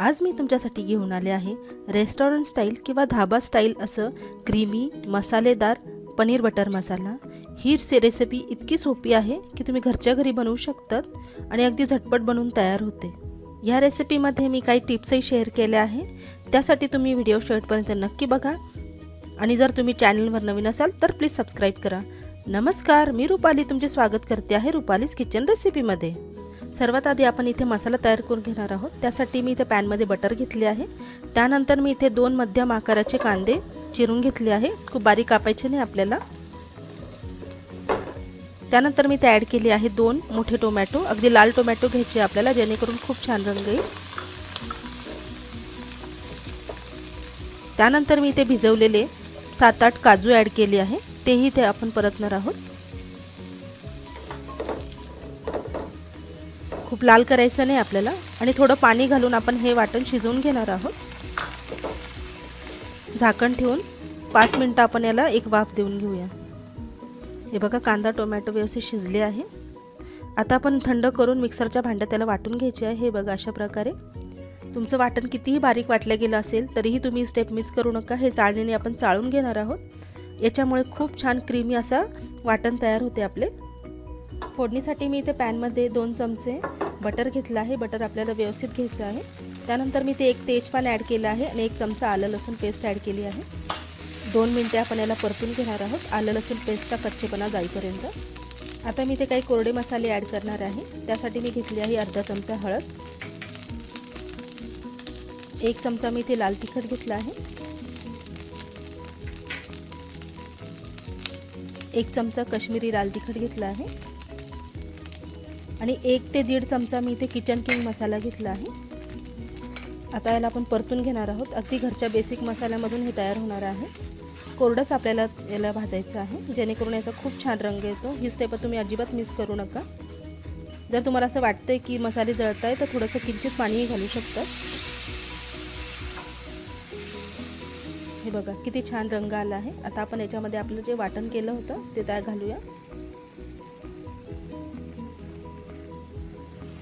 आज मी तुमच्यासाठी घेऊन आले आहे रेस्टॉरंट स्टाईल किंवा धाबा स्टाईल असं क्रीमी मसालेदार पनीर बटर मसाला. ही से रेसिपी इतकी सोपी आहे की तुम्ही घरच्या घरी बनवू शकतात आणि अगदी झटपट बनवून तयार होते. या रेसिपीमध्ये मी काही टिप्सही शेअर केल्या आहे. त्यासाठी तुम्ही व्हिडिओ शेवटपर्यंत नक्की बघा. आणि जर तुम्ही चॅनलवर नवीन असाल तर प्लीज सबस्क्राईब करा. नमस्कार मी रुपाली. तुमचे स्वागत करते आहे रुपालीज किचन रेसिपीमध्ये सर्वात आधी आपण इथे मसाला तयार करून घेणार आहोत. त्यासाठी मी इथे पॅनमध्ये बटर घेतले आहे. त्यानंतर मी इथे दोन मध्यम आकाराचे कांदे चिरून घेतले आहे. खूप बारीक कापायचे नाही आपल्याला. त्यानंतर मी ते ॲड केले आहे दोन मोठे टोमॅटो अगदी लाल टोमॅटो घ्यायचे आपल्याला जेणेकरून खूप छान रंग येईल. त्यानंतर मी इथे भिजवलेले सात आठ काजू ॲड केले आहे. तेही ते आपण परतणार आहोत. खूप लाल करायचं नाही आपल्याला. आणि थोडं पाणी घालून आपण हे वाटण शिजवून घेणार आहोत. झाकण ठेवून पाच मिनटं आपण याला एक वाफ देऊन घेऊया. हे बघा कांदा टोमॅटो व्यवस्थित शिजले आहे. आता आपण थंड करून मिक्सरच्या भांड्यात त्याला वाटून घ्यायचे आहे. हे बघा अशा प्रकारे. तुमचं वाटण कितीही बारीक वाटलं गेलं असेल तरीही तुम्ही स्टेप मिस करू नका. हे चाळणीने आपण चाळून घेणार आहोत. याच्यामुळे खूप छान क्रीमी असा वाटण तयार होते आपले. फोडणीसाठी मी इथे पॅनमध्ये दोन चमचे बटर घेतलं आहे. बटर आपल्याला व्यवस्थित घ्यायचं आहे. त्यानंतर मी ते एक तेजपान ॲड केलं आहे आणि एक चमचा आलं लसूण पेस्ट ॲड केली आहे. दोन मिनटे आपण याला परतून घेणार आहोत. आलं लसूण पेस्टचा कच्चेपणा जाईपर्यंत. आता मी ते काही कोरडे मसाले ॲड करणार आहे. त्यासाठी मी घेतली आहे अर्धा चमचा हळद. एक चमचा मी ते लाल तिखट घेतला आहे. एक चमचा कश्मीरी लाल तिखट घेतला आहे. आणि एक ते दीड चमचा मी इथे किचन किंग मसाला घेतला आहे. आता याला आपण परतून घेणार आहोत. अगदी घरच्या बेसिक मसाल्यामधून हे तयार होणार आहे. कोरडंच आपल्याला याला भाजायचं आहे जेणेकरून याचा खूप छान रंग येतो. ही स्टेप तुम्ही अजिबात मिस करू नका. जर तुम्हाला असं वाटतंय की मसाले जळत आहे तर थोडंसं किंचित पाणीही घालू शकतात हे बघा किती छान रंग आला आहे. आता आपण याच्यामध्ये आपलं जे वाटण केलं होतं ते त्या घालूया.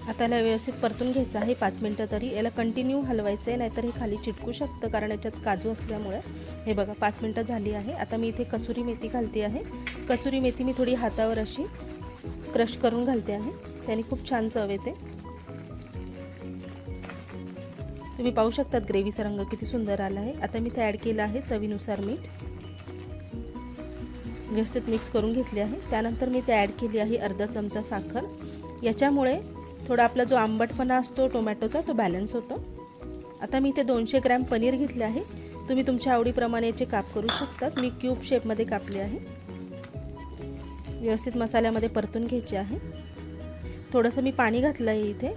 आता याला व्यवस्थित परतून घ्यायचं आहे. पाच मिनटं तरी याला कंटिन्यू हलवायचं आहे नाहीतर हे खाली चिटकू शकतं कारण याच्यात काजू असल्यामुळे. हे बघा पाच मिनटं झाली आहे. आता मी इथे कसुरी मेथी घालते आहे. कसुरी मेथी मी थोडी हातावर अशी क्रश करून घालते आहे. त्याने खूप छान चव येते. तुम्ही पाहू शकतात ग्रेव्हीचा रंग किती सुंदर आला आहे. आता मी ते ॲड केलं आहे चवीनुसार मीठ. व्यवस्थित मिक्स करून घेतले आहे. त्यानंतर मी ते ॲड केली आहे अर्धा चमचा साखर. याच्यामुळे थोडा आपला जो आंबटपणा असतो टोमॅटोचा तो बॅलन्स होतो. आता मी इथे दोनशे ग्रॅम पनीर घेतले आहे. तुम्ही तुमच्या आवडीप्रमाणे याचे काप करू शकतात. मी क्यूब शेपमध्ये कापले आहे. व्यवस्थित मसाल्यामध्ये परतून घ्यायचे आहे. थोडंसं मी पाणी घातलं आहे इथे.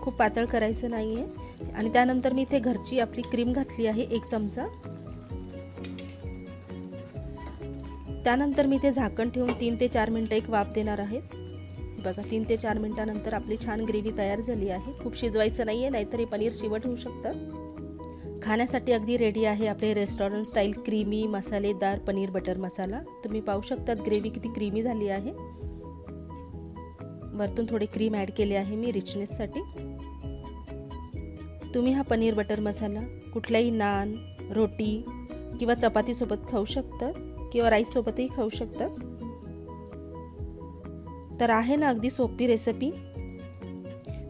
खूप पातळ करायचं नाही आहे आणि त्यानंतर मी इथे घरची आपली क्रीम घातली आहे एक चमचा. त्यानंतर मी इथे झाकण ठेवून तीन ते चार मिनटं एक वाफ देणार आहेत बघा तीन ते चार मिनटानंतर आपली छान ग्रेव्ही तयार झाली आहे. खूप शिजवायचं नाही आहे नाहीतर हे पनीर चिवट होऊ शकतं. खाण्यासाठी अगदी रेडी आहे आपले रेस्टॉरंट स्टाईल क्रीमी मसालेदार पनीर बटर मसाला. तुम्ही पाहू शकतात ग्रेव्ही किती क्रीमी झाली आहे. वरतून थोडे क्रीम ॲड केले आहे मी रिचनेससाठी तुम्ही हा पनीर बटर मसाला कुठल्याही नान रोटी किंवा चपातीसोबत खाऊ शकतात किंवा राईससोबतही खाऊ शकतात तर आहे ना अगदी सोपी रेसिपी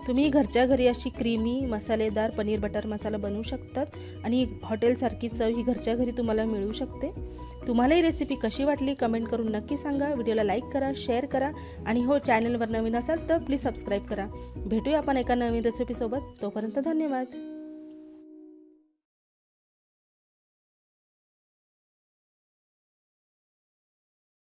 तुम्ही घरच्या घरी अशी क्रीमी मसालेदार पनीर बटर मसाला बनवू शकतात आणि हॉटेलसारखी चव ही घरच्या घरी तुम्हाला मिळू शकते. तुम्हाला ही रेसिपी कशी वाटली कमेंट करून नक्की सांगा. व्हिडिओला लाईक करा शेअर करा आणि हो चॅनलवर नवीन असाल तर प्लीज सबस्क्राईब करा. भेटूया आपण एका नवीन रेसिपीसोबत तोपर्यंत धन्यवाद.